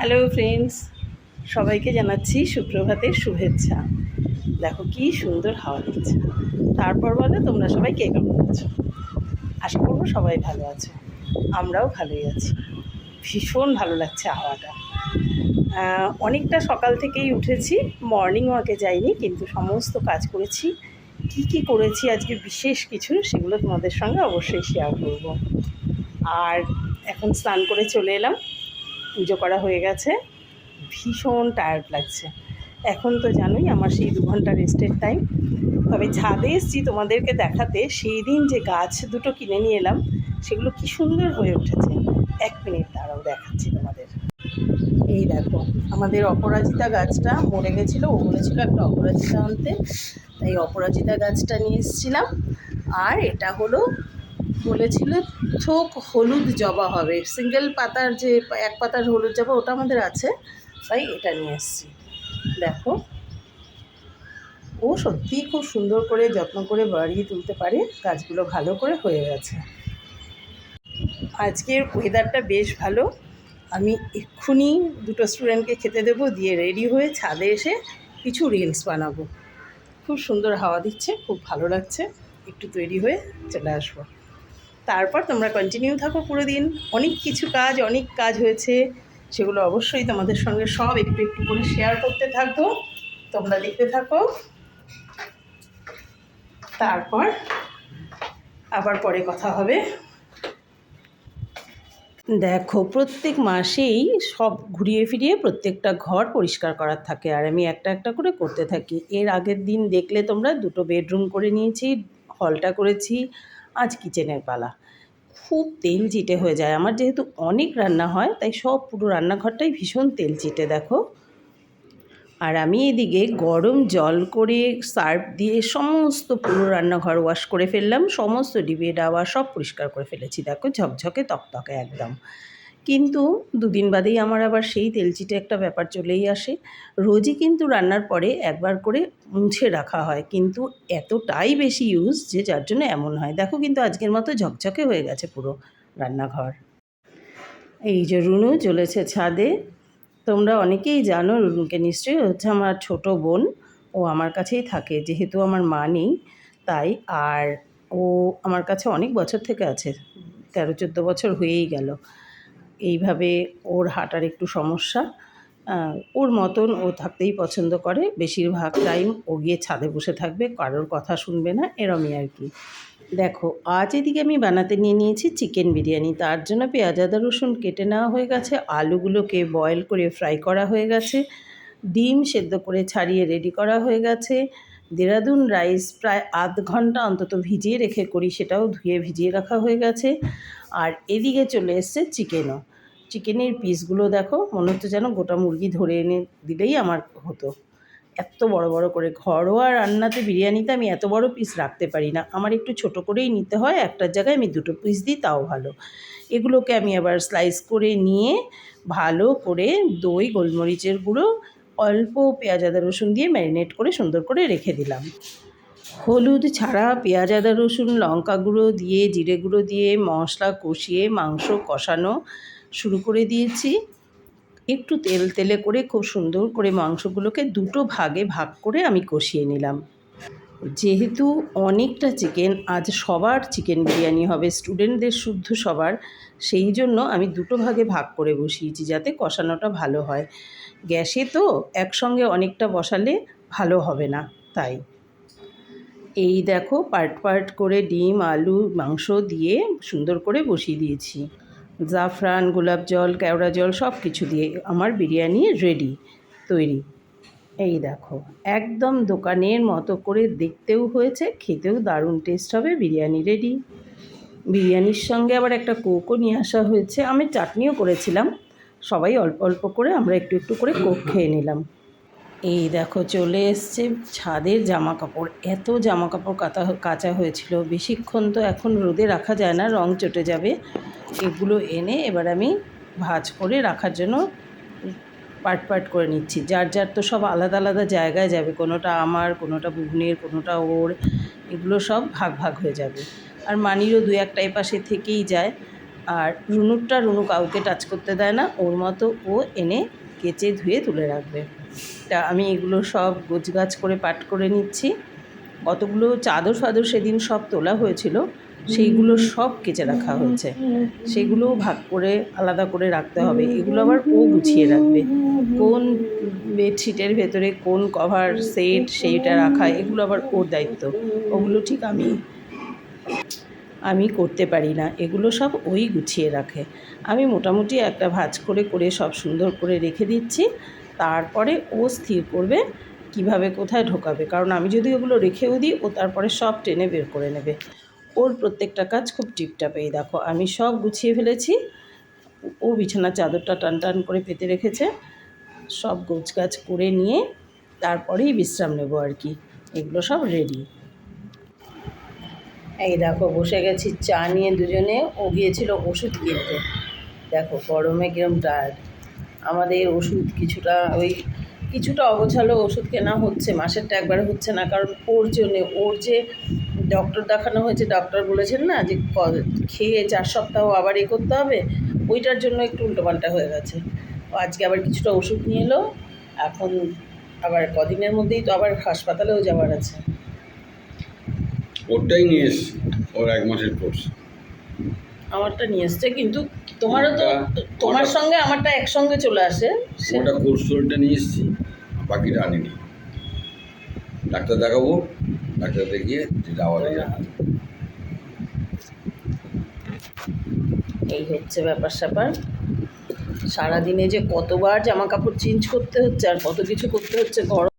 Hello friends সবাইকে জানাচ্ছি সুপ্রভাতের শুভেচ্ছা। দেখো কি সুন্দর হাওয়া দিচ্ছে। তারপর বলো তোমরা সবাই কে কেমন আছো? আশা করব সবাই ভালো আছো। আমরাও ভালোই আছি। ভীষণ ভালো লাগছে হাওয়াটা। অনেকটা সকাল থেকেই উঠেছি। মর্নিং ওয়াকে যাইনি, কিন্তু সমস্ত কাজ করেছি। কি কি করেছি, আজকে বিশেষ কিছু সেগুলো তোমাদের সঙ্গে অবশ্যই শেয়ার করব। আর এখন স্নান করে চলে এলাম। পুজো করা হয়ে গেছে। ভীষণ টায়ার্ড লাগছে। এখন তো জানোই আমার সেই দু ঘণ্টা রেস্টের টাইম তবে ছাদে এসেছি তোমাদেরকে দেখাতে, সেই দিন যে গাছ দুটো কিনে নিয়ে এলাম, সেগুলো কি সুন্দর হয়ে উঠেছে। এক মিনিট দাঁড়াও, দেখাচ্ছি তোমাদের। এই দেখো, আমাদের অপরাজিতা গাছটা মরে গেছিল, ও বলেছিল একটা অপরাজিতা আনতে। তাই অপরাজিতা গাছটা নিয়ে এসেছিলাম। আর এটা হলো বলেছিল, থোক হলুদ জবা হবে। সিঙ্গেল পাতার যে, এক পাতার হলুদ জবা ওটা আমাদের আছে, তাই এটা নিয়ে এসেছি। দেখো, ও সত্যিই খুব সুন্দর করে যত্ন করে বাড়িয়ে তুলতে পারে, গাছগুলো ভালো করে হয়ে গেছে। আজকের ওয়েদারটা বেশ ভালো। আমি এক্ষুনি দুটো স্টুডেন্টকে খেতে দেবো, দিয়ে রেডি হয়ে ছাদে এসে কিছু রিলস বানাবো। খুব সুন্দর হাওয়া দিচ্ছে, খুব ভালো লাগছে। একটু তৈরি হয়ে চলে আসব। তারপর তোমরা কন্টিনিউ থাকো পুরো দিন। অনেক কিছু কাজ, অনেক কাজ হয়েছে, সেগুলো অবশ্যই তোমাদের সঙ্গে সব একটু একটু করে শেয়ার করতে থাকব। তোমরা দেখতে থাকো। তারপর আবার পরে কথা হবে। দেখো, প্রত্যেক মাসেই সব ঘুরিয়ে ফিরিয়ে প্রত্যেকটা ঘর পরিষ্কার করার থাকে, আর আমি একটা একটা করে করতে থাকি। এর আগের দিন দেখলে তোমরা দুটো বেডরুম করে নিয়েছি হলটা করেছি আজ কিচেনের পালা। খুব তেল চিটে হয়ে যায়। আমার যেহেতু অনেক রান্না হয়, তাই সব পুরো রান্নাঘরটাই ভীষণ তেল চিটে, দেখো। আর আমি এদিকে গরম জল করে সার্ফ দিয়ে সমস্ত পুরো রান্নাঘর ওয়াশ করে ফেললাম। সমস্ত ডিবে ডাওয়া সব পরিষ্কার করে ফেলেছি। দেখো ঝকঝকে তকতকে একদম। কিন্তু দুদিন বাদেই আমার আবার সেই তেলচিটে একটা ব্যাপার চলেই আসে। রোজই কিন্তু রান্নার পরে একবার করে মুছে রাখা হয়, কিন্তু এতটাই বেশি ইউজ যে যার জন্য এমন হয়। দেখো কিন্তু আজকের মতো ঝকঝকে হয়ে গেছে পুরো রান্নাঘর। এই যে রুনু চলেছে ছাদে। তোমরা অনেকেই জানো রুনুকে নিশ্চয়ই হচ্ছে আমার ছোট বোন। ও আমার কাছেই থাকে, যেহেতু আমার মা নেই, তাই আর ও আমার কাছে অনেক বছর থেকে আছে তেরো চোদ্দ বছর হয়েই গেল। এইভাবে ওর হাঁটার একটু সমস্যা। ওর মতন ও থাকতেই পছন্দ করে। বেশিরভাগ টাইম ও গিয়ে ছাদে বসে থাকবে, কারোর কথা শুনবে না, এরমই আর কি। দেখো, আজ এদিকে আমি বানাতে নিয়ে নিয়েছি চিকেন বিরিয়ানি। তার জন্য পেঁয়াজ, আদা, রসুন কেটে নেওয়া হয়ে গেছে, আলুগুলোকে বয়েল করে ফ্রাই করা হয়ে গেছে, ডিম সেদ্ধ করে ছাড়িয়ে রেডি করা হয়ে গেছে। দেরাদুন রাইস প্রায় আধ ঘণ্টা অন্তত ভিজিয়ে রেখে করি, সেটাও ধুয়ে ভিজিয়ে রাখা হয়ে গেছে। আর এদিকে চলে এসছে চিকেনও চিকেনের পিসগুলো দেখো, মনে হচ্ছে যেন গোটা মুরগি ধরে এনে দিলেই আমার হতো। এত বড় বড় করে ঘরোয়া রান্নাতে বিরিয়ানিতে আমি এত বড় পিস রাখতে পারি না। আমার একটু ছোট করেই নিতে হয়, একটার জায়গায় আমি দুটো পিস দিই, তাও ভালো। এগুলোকে আমি আবার স্লাইস করে নিয়ে ভালো করে দই, গোলমরিচের গুঁড়ো, অল্প পেঁয়াজ, আদা, রসুন দিয়ে ম্যারিনেট করে সুন্দর করে রেখে দিলাম। হলুদ ছাড়া পেঁয়াজ, আদা, রসুন, লঙ্কা গুঁড়ো দিয়ে, জিরে গুঁড়ো দিয়ে মশলা কষিয়ে মাংস কষানো শুরু করে দিয়েছি। একটু তেল তেলে করে, খুব সুন্দর করে মাংসগুলোকে দুটো ভাগে ভাগ করে আমি কষিয়ে নিলাম। যেহেতু অনেকটা চিকেন, আজ সবার চিকেন বিরিয়ানি হবে, স্টুডেন্টদের শুদ্ধ সবার, সেই জন্য আমি দুটো ভাগে ভাগ করে বসিয়েছি যাতে কষানোটা ভালো হয়। গ্যাসে তো একসঙ্গে অনেকটা বসালে ভালো হবে না, তাই। এই দেখো পার্ট পার্ট করে ডিম, আলু, মাংস দিয়ে সুন্দর করে বসিয়ে দিয়েছি। জাফরান, গোলাপ জল, কেওড়া জল সব কিছু দিয়ে আমার বিরিয়ানি রেডি তৈরি। এই দেখো, একদম দোকানের মতো করে দেখতেও হয়েছে, খেতেও দারুণ টেস্ট হবে, বিরিয়ানি রেডি বিরিয়ানির সঙ্গে আবার একটা কোকও নিয়ে আসা হয়েছে, আমি চাটনিও করেছিলাম, সবাই অল্প অল্প করে, আমরা একটু একটু করে কোক খেয়ে নিলাম। এই দেখো চলে এসছে ছাদের জামা কাপড় এত জামা কাপড় কাতা কাচা হয়েছিল। বেশিক্ষণ তো এখন রোদে রাখা যায় না, রং চটে যাবে। এগুলো এনে এবার আমি ভাঁজ করে রাখার জন্য পার্ট পার্ট করে নিচ্ছি। যার যার তো সব আলাদা আলাদা জায়গায় যাবে, কোনোটা আমার, কোনোটা বুবনের, কোনোটা ওর, এগুলো সব ভাগ ভাগ হয়ে যাবে। আর মানিরও দু একটা এপাশে থেকেই যায়। আর রুনুরটা রুনু কাউকে টাচ করতে দেয় না, ওর মতো ও এনে কেচে ধুয়ে তুলে রাখবে। তা আমি এগুলো সব গোছগাছ করে পাট করে নিচ্ছি। কতগুলো চাদর ফাদর সেদিন সব তোলা হয়েছিল। সেইগুলো সব কেচে রাখা হয়েছে। সেগুলোও ভাগ করে আলাদা করে রাখতে হবে। এগুলো আবার ও গুছিয়ে রাখবে। কোন বেডশিটের ভেতরে কোন কভার সেট সেইটা রাখা, এগুলো আবার ওর দায়িত্ব। ওগুলো ঠিক আমি আমি করতে পারি না। এগুলো সব ওই গুছিয়ে রাখে। আমি মোটামুটি একটা ভাঁজ করে করে সব সুন্দর করে রেখে দিচ্ছি। তারপরে ও স্থির করবে কীভাবে কোথায় ঢোকাবে। কারণ আমি যদি ওগুলো রেখেও দিই, ও তারপরে সব টেনে বের করে নেবে। ওর প্রত্যেকটা কাজ খুব টিপটাপ এই দেখো, আমি সব গুছিয়ে ফেলেছি। ও বিছানার চাদরটা টান টান করে পেতে রেখেছে। সব গোছগাছ করে নিয়ে তারপরেই বিশ্রাম নেব আর কি। এগুলো সব রেডি এই দেখো, বসে গেছি চা নিয়ে দুজনে। ও গিয়েছিল ওষুধ কিনতে। দেখো, গরমে কিরম টায়ার্ড আমাদের ওষুধ কিছুটা ওই কিছুটা অগোছালো ওষুধ কেনা হচ্ছে, মাসেরটা একবারে হচ্ছে না। কারণ ওর জন্যে, ওর যে ডক্টর দেখানো হয়েছে ডক্টর বলেছেন না যে খেয়ে চার সপ্তাহ আবার এ করতে হবে, ওইটার জন্য একটু উল্টোপাল্টা হয়ে গেছে। আজকে আবার কিছুটা ওষুধ নিয়ে এলো, এখন আবার কদিনের মধ্যেই তো আবার হাসপাতালেও যাওয়ার আছে। ওরটাই নিয়ে এসছি, ওর এক মাসের কোর্স আমারটা নিয়ে এসছে কিন্তু তোমারও তো তোমার সঙ্গে আমারটা একসঙ্গে চলে আসে। ওটা টোলটা নিয়ে এসছি বাকিটা আনিনি ডাক্তার দেখাবো ডাক্তার দেখিয়ে যেটা আবার এই হচ্ছে ব্যাপার স্যাপার। সারাদিনে যে কতবার জামা কাপড় চেঞ্জ করতে হচ্ছে আর কত কিছু করতে হচ্ছে গরম